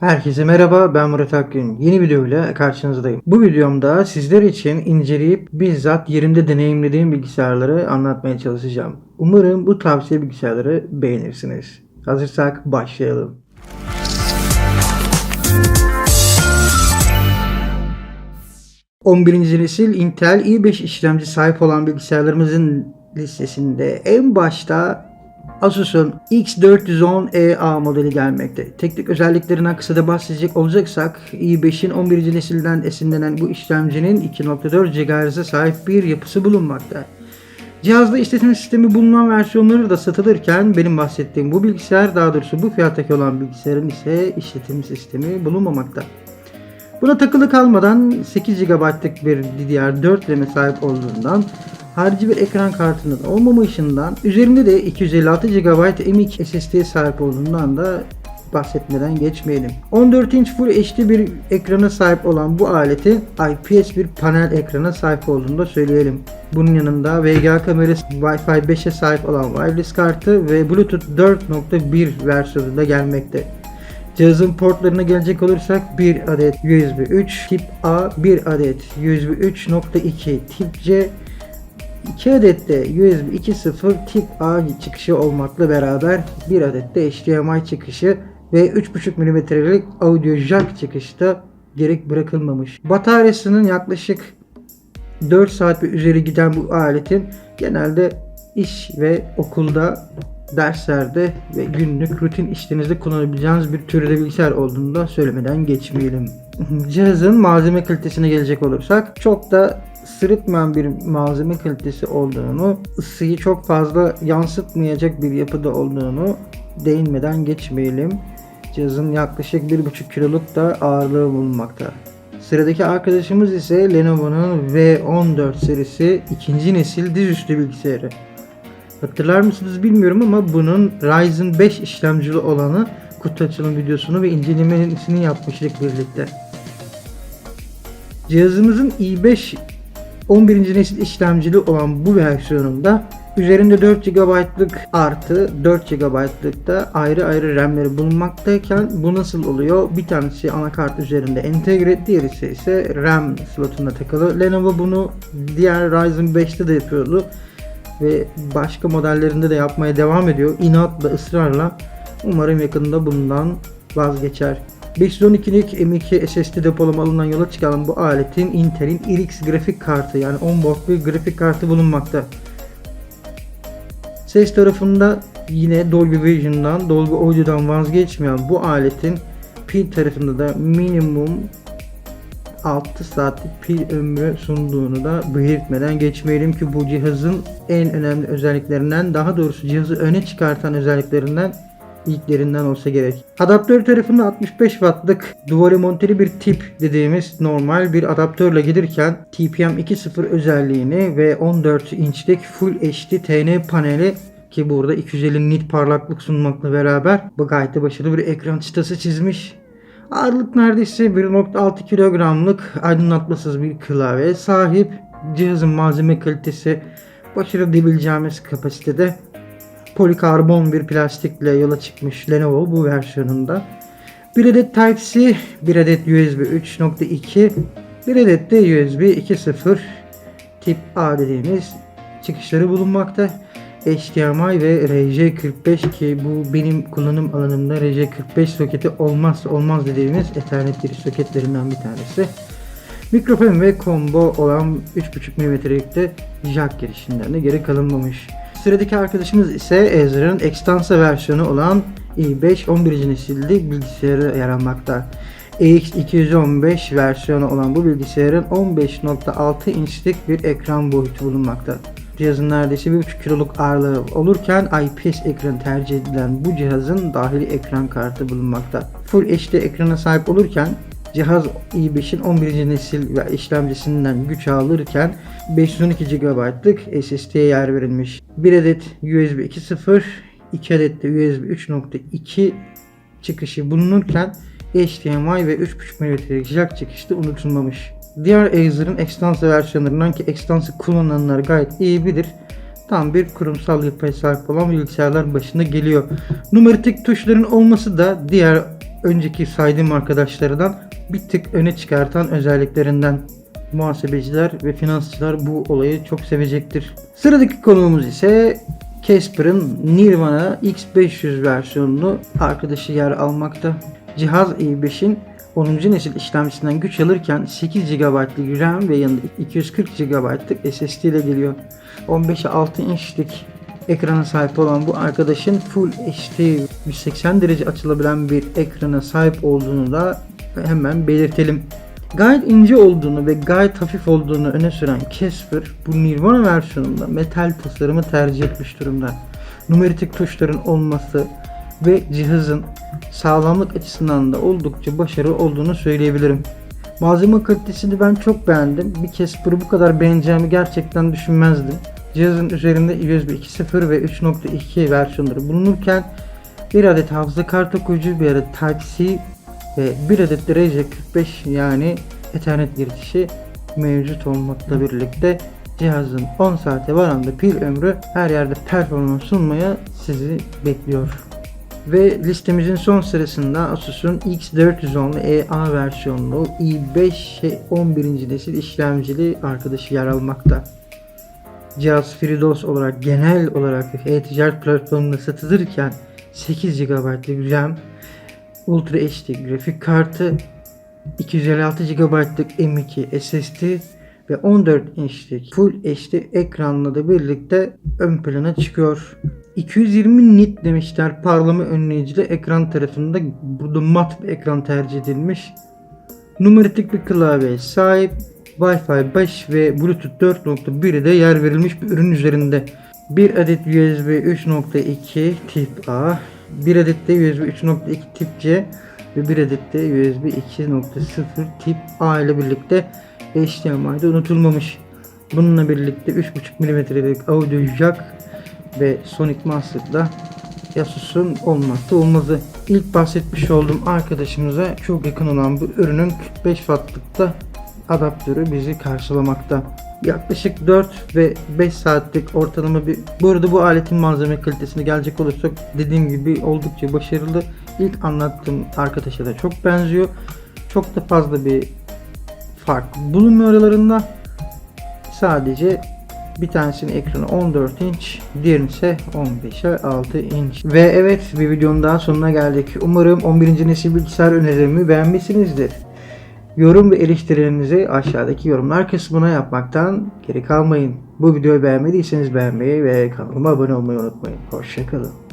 Herkese merhaba ben Murat Akgün. Yeni videoyla karşınızdayım. Bu videomda sizler için inceleyip bizzat yerimde deneyimlediğim bilgisayarları anlatmaya çalışacağım. Umarım bu tavsiye bilgisayarları beğenirsiniz. Hazırsak başlayalım. ...11. nesil Intel i5 işlemci sahip olan bilgisayarlarımızın listesinde en başta Asus'un X410EA modeli gelmekte. Teknik özelliklerinden kısaca bahsedecek olacaksak i5'in 11. nesilden esinlenen bu işlemcinin 2.4 GHz'e sahip bir yapısı bulunmakta. Cihazda işletim sistemi bulunan versiyonları da satılırken benim bahsettiğim bu bilgisayar daha doğrusu bu fiyattaki olan bilgisayarın ise işletim sistemi bulunmamakta. Buna takılı kalmadan 8 GB'lık bir DDR4 RAM'e sahip olduğundan harici bir ekran kartının olmamışından üzerinde de 256 GB M.2 SSD'ye sahip olduğundan da bahsetmeden geçmeyelim. 14 inç Full HD bir ekrana sahip olan bu aleti IPS bir panel ekrana sahip olduğunu da söyleyelim. Bunun yanında VGA kamerası Wi-Fi 5'e sahip olan wireless kartı ve Bluetooth 4.1 versiyonu da gelmekte. Cihazın portlarına gelecek olursak 1 adet USB 3 tip A, 1 adet USB 3.2 tip C, 2 adet de USB 2.0 tip A çıkışı olmakla beraber 1 adet de HDMI çıkışı ve 3.5 mm'lik audio jack çıkışı da gerek bırakılmamış. Bataryasının yaklaşık 4 saat ve üzeri giden bu aletin genelde iş ve okulda derslerde ve günlük rutin işlerinizde kullanabileceğiniz bir türde bilgisayar olduğunu da söylemeden geçmeyelim. Cihazın malzeme kalitesine gelecek olursak çok da sırıtmayan bir malzeme kalitesi olduğunu, ısıyı çok fazla yansıtmayacak bir yapıda olduğunu değinmeden geçmeyelim. Cihazın yaklaşık 1,5 kiloluk da ağırlığı bulunmakta. Sıradaki arkadaşımız ise Lenovo'nun V14 serisi ikinci nesil dizüstü bilgisayarı. Hatırlar mısınız bilmiyorum ama bunun Ryzen 5 işlemcili olanı kutu açılım videosunu ve incelemesini yapmıştık birlikte. Cihazımızın i5 11. nesil işlemcili olan bu versiyonunda üzerinde 4 GB'lık artı 4 GB'lık da ayrı ayrı RAM'leri bulunmaktayken bu nasıl oluyor? Bir tanesi anakart üzerinde entegre, diğeri ise RAM slotuna takılı. Lenovo bunu diğer Ryzen 5'te de yapıyordu ve başka modellerinde de yapmaya devam ediyor. İnatla, ısrarla. Umarım yakında bundan vazgeçer. 512'lik M2 SSD depolamalarından yola çıkan bu aletin Intel'in RX grafik kartı yani onboard bir grafik kartı bulunmakta. Ses tarafında yine Dolby Vision'dan, Dolby Audio'dan vazgeçmeyen bu aletin pil tarafında da minimum 6 saatlik pil ömrü sunduğunu da belirtmeden geçmeyelim ki bu cihazın en önemli özelliklerinden daha doğrusu cihazı öne çıkartan özelliklerinden ilklerinden olsa gerek. Adaptör tarafında 65 wattlık duvara monteli bir tip dediğimiz normal bir adaptörle gelirken TPM 2.0 özelliğini ve 14 inçlik Full HD TN paneli ki burada 250 nit parlaklık sunmakla beraber bu gayet de başarılı bir ekran çıtası çizmiş. Ağırlık neredeyse 1.6 kilogramlık aydınlatmasız bir klavye sahip. Cihazın malzeme kalitesi başarılı diyebileceğimiz kapasitede polikarbon bir plastikle yola çıkmış Lenovo bu versiyonunda. Bir adet Type-C, bir adet USB 3.2, bir adet de USB 2.0 tip A dediğimiz çıkışları bulunmakta. HDMI ve RJ45 ki bu benim kullanım alanımda RJ45 soketi olmazsa olmaz dediğimiz Ethernet giriş soketlerinden bir tanesi. Mikrofon ve combo olan 3.5 mm'likte jack girişinden de geri kalınmamış. Sıradaki arkadaşımız ise Acer'ın Extensa versiyonu olan i5 11. nesilli bilgisayarı yer almakta. EX215 versiyonu olan bu bilgisayarın 15.6 inçlik bir ekran boyutu bulunmakta. Cihazın neredeyse 1.5 kiloluk ağırlığı olurken IPS ekran tercih edilen bu cihazın dahili ekran kartı bulunmakta. Full HD ekrana sahip olurken cihaz i5'in 11. nesil ve işlemcisinden güç alırken 512 GB'lık SSD'ye yer verilmiş. 1 adet USB 2.0, 2 adet de USB 3.2 çıkışı bulunurken HDMI ve 3.5 mm'lik jack çıkışı da unutulmamış. Diğer Acer'ın Extensa versiyonlarından ki Extensa kullananlar gayet iyi bilir. Tam bir kurumsal yapıya sahip olan bilgisayarlar başında geliyor. Numaratik tuşların olması da diğer önceki saydığım arkadaşlardan bir tık öne çıkartan özelliklerinden. Muhasebeciler ve finansçılar bu olayı çok sevecektir. Sıradaki konuğumuz ise Casper'ın Nirvana X500 versiyonunu arkadaşı yer almakta. Cihaz i5'in 10. nesil işlemcisinden güç alırken 8 GB'lık RAM ve yanında 240 GB'lık SSD ile geliyor. 15'e 6 inçlik ekrana sahip olan bu arkadaşın Full HD 180 derece açılabilen bir ekrana sahip olduğunu da hemen belirtelim. Gayet ince olduğunu ve gayet hafif olduğunu öne süren Casper bu Nirvana versiyonunda metal tasarımı tercih etmiş durumda. Numeritik tuşların olması ve cihazın sağlamlık açısından da oldukça başarılı olduğunu söyleyebilirim. Malzeme kalitesini ben çok beğendim. Bir Casper'ı bu kadar beğeneceğimi gerçekten düşünmezdim. Cihazın üzerinde USB 2.0 ve 3.2 versiyonları bulunurken bir adet hafıza kartı okuyucu, bir adet Type-C ve bir adet de RJ45 yani Ethernet girişi mevcut olmakla birlikte cihazın 10 saate varan da pil ömrü her yerde performans sunmaya sizi bekliyor. Ve listemizin son sırasında Asus'un X410 EA versiyonlu i5 11. nesil işlemcili arkadaşı yer almakta. Cihaz FreeDOS olarak genel olarak e-ticaret platformunda satılırken 8 GB'lık RAM, Ultra HD grafik kartı, 256 GB'lık M2 SSD ve 14 inçlik Full HD ekranla da birlikte ön plana çıkıyor. 220 nit demişler parlama önleyicili ekran tarafında burada mat bir ekran tercih edilmiş. Numeritik bir klavyeye sahip Wi-Fi 5 ve Bluetooth 4.1'e de yer verilmiş bir ürün üzerinde. Bir adet USB 3.2 tip A, bir adet de USB 3.2 tip C ve bir adet de USB 2.0 tip A ile birlikte HDMI'de unutulmamış. Bununla birlikte 3.5 mm'lik audio jack ve Sonic Master'da Asus'un olmazsa olmazı. İlk bahsetmiş olduğum arkadaşımıza çok yakın olan bu ürünün 45 wattlıkta adaptörü bizi karşılamakta. Yaklaşık 4 ve 5 saatlik ortalama bir... Bu arada bu aletin malzeme kalitesine gelecek olursak dediğim gibi oldukça başarılı. İlk anlattığım arkadaşa da çok benziyor. Çok da fazla bir fark bulunmuyor aralarında. Sadece bir tanesinin ekranı 14 inç, diğerinin ise 15'e 6 inç. Ve evet bir videonun daha sonuna geldik. Umarım 11. nesil bilgisayar önerilerimi beğenmişsinizdir. Yorum ve eleştirilerinizi aşağıdaki yorumlar kısmına yapmaktan geri kalmayın. Bu videoyu beğenmediyseniz beğenmeyi ve kanalıma abone olmayı unutmayın. Hoşçakalın.